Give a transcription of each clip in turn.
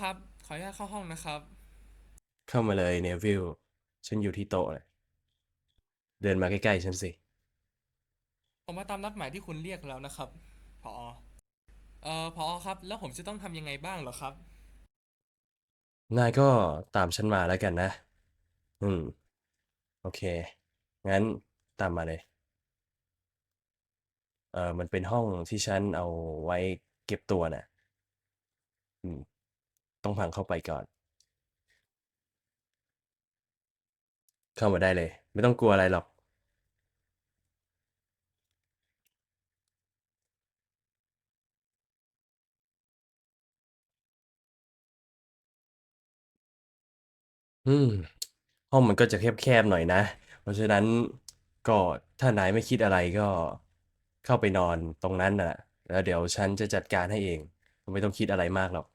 ครับ ขออนุญาตเข้าห้องนะครับ เข้ามาเลยเนวิลฉันอยู่ที่โต๊ะเลยเดินมาใกล้ๆฉันสิ ผมมาตามนัดหมายที่คุณเรียกแล้วนะครับ พอ เอ่อ พอครับ แล้วผมจะต้องทำยังไงบ้างเหรอครับ นายก็ตามฉันมาแล้วกันนะ อืม โอเค งั้นตามมาเลย เออมันเป็นห้องที่ฉันเอาไว้เก็บตัวน่ะ อืม ต้องพังเข้าไปก่อน เข้ามาได้เลย ไม่ต้องกลัวอะไรหรอกอืมห้องมันก็จะแคบๆหน่อยนะ เพราะฉะนั้นก็ถ้านายไม่คิดอะไรก็เข้าไปนอนตรงนั้นน่ะ แล้วเดี๋ยวฉันจะจัดการให้เองไม่ต้องคิดอะไรมากหรอก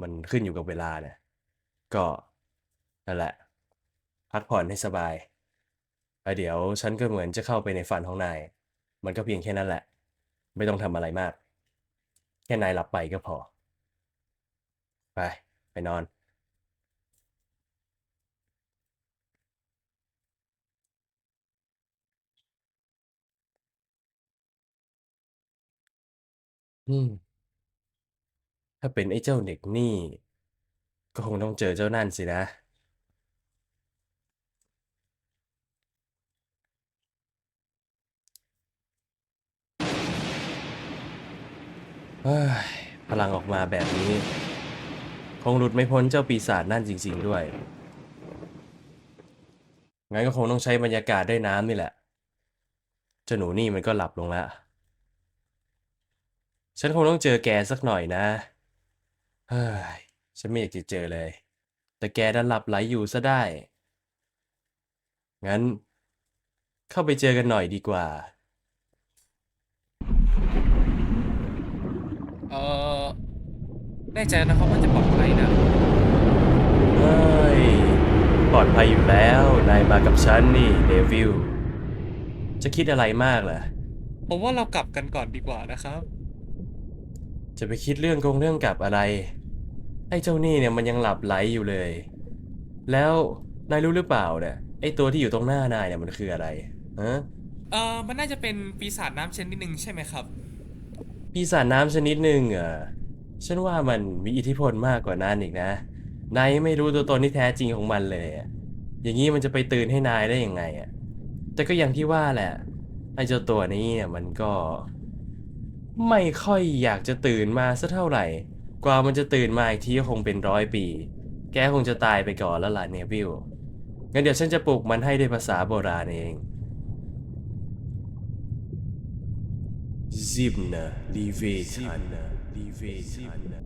มันขึ้นอยู่กับเวลาเนี่ยก็นั่นแหละ พักผ่อนให้สบายแล้วเดี๋ยวฉันก็เหมือนจะเข้าไปในฝันของนาย มันก็เพียงแค่นั้นแหละ ไม่ต้องทำอะไรมาก แค่นายหลับไปก็พอ ไป ไปนอน อืม ถ้าเป็นไอ้เจ้าเด็กนี่ ก็คงต้องเจอเจ้านั่นสินะ เฮ้ย พลังออกมาแบบนี้ คงหลุดไม่พ้นเจ้าปีศาจนั่นจริง ๆ ด้วย งั้นก็คงต้องใช้บรรยากาศด้วยน้ำนี่แหละ เจ้าหนูนี่มันก็หลับลงแล้ว ฉันคงต้องเจอแกสักหน่อยนะ เฮ้ยฉันไม่อยากจะเจอเลย แต่แกดันหลับไหลอยู่ซะได้ งั้น เข้าไปเจอกันหน่อยดีกว่า เอ่อแน่ใจนะครับว่าจะปลอดภัยนะ เฮ้ย ปลอดภัยอยู่แล้ว นายมากับฉันนี่เดวิล จะคิดอะไรมากล่ะผมว่าเรากลับกันก่อนดีกว่านะครับ จะไปคิดเรื่องกงเรื่องกลับอะไรไอ้เจ้านี่เนี่ยมันยังหลับไหลอยู่เลย แล้วนายรู้หรือเปล่าเนี่ยไอ้ตัวที่อยู่ตรงหน้านายเนี่ยมันคืออะไรฮะเอ่อมันน่าจะเป็นปีศาจน้ำชนิดหนึ่งใช่ไหมครับ ปีศาจน้ำชนิดหนึ่งเหรอะฉันว่ามันมีอิทธิพลมากกว่านั้นอีกนะ นายไม่รู้ตัวตนที่แท้จริงของมันเลยอะอย่างนี้มันจะไปตื่นให้นายได้ยังไงอะ แต่ก็อย่างที่ว่าแหละ ไอ้เจ้าตัวนี้เนี่ยมันก็ ไม่ค่อยอยากจะตื่นมาสักเท่าไหร่ กว่ามันจะตื่นมาอีกทีก็คงเป็นร้อยปี แกคงจะตายไปก่อนแล้วล่ะเนวิลงั้นเดี๋ยวฉันจะปลุกมันให้ด้วยภาษาโบราณเองซิบนะลีเวทันนะลีเวทันนะ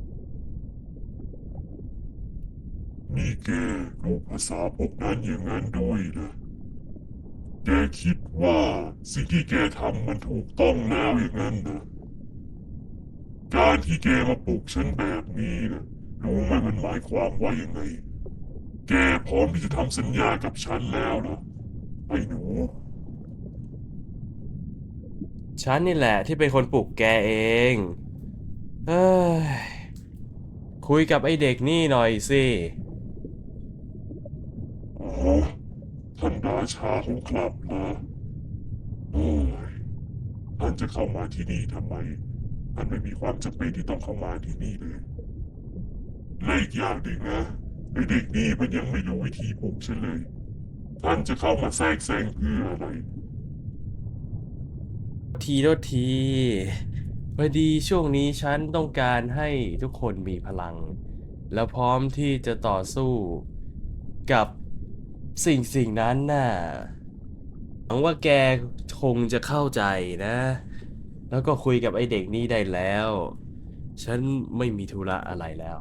นี่แกรู้ภาษาพวกนั้นอย่างนั้นด้วยนะแกคิดว่าสิ่งที่แกทำมันถูกต้องแล้วอย่างนั้นนะ การที่แกมาปลุกฉันแบบนี้นะรู้ไหมมันหมายความว่ายังไง แกพร้อมที่จะทำสัญญากับฉันแล้วนะไอ้หนู ฉันนี่แหละที่เป็นคนปลุกแกเองเอ้ยคุยกับไอ้เด็กนี่หน่อยสิอ๋อท่านราชาของคลับนะโอ้ยท่านจะเข้ามาที่นี่ทำไม ท่านไม่มีความจำเป็นที่ต้องเข้ามาที่นี่เลยและอีกอย่างหนึ่งนะไอเด็กนี่มันยังไม่รู้วิธีปลุกฉันเลย ท่านจะเข้ามาแทรกแซงเพื่ออะไร ทีโทษทีพอดีช่วงนี้ฉันต้องการให้ทุกคนมีพลัง แล้วพร้อมที่จะต่อสู้กับสิ่งสิ่งนั้นน่ะหวังว่าแกคงจะเข้าใจนะ แล้วก็คุยกับไอ้เด็กนี่ได้แล้ว ฉันไม่มีธุระอะไรแล้ว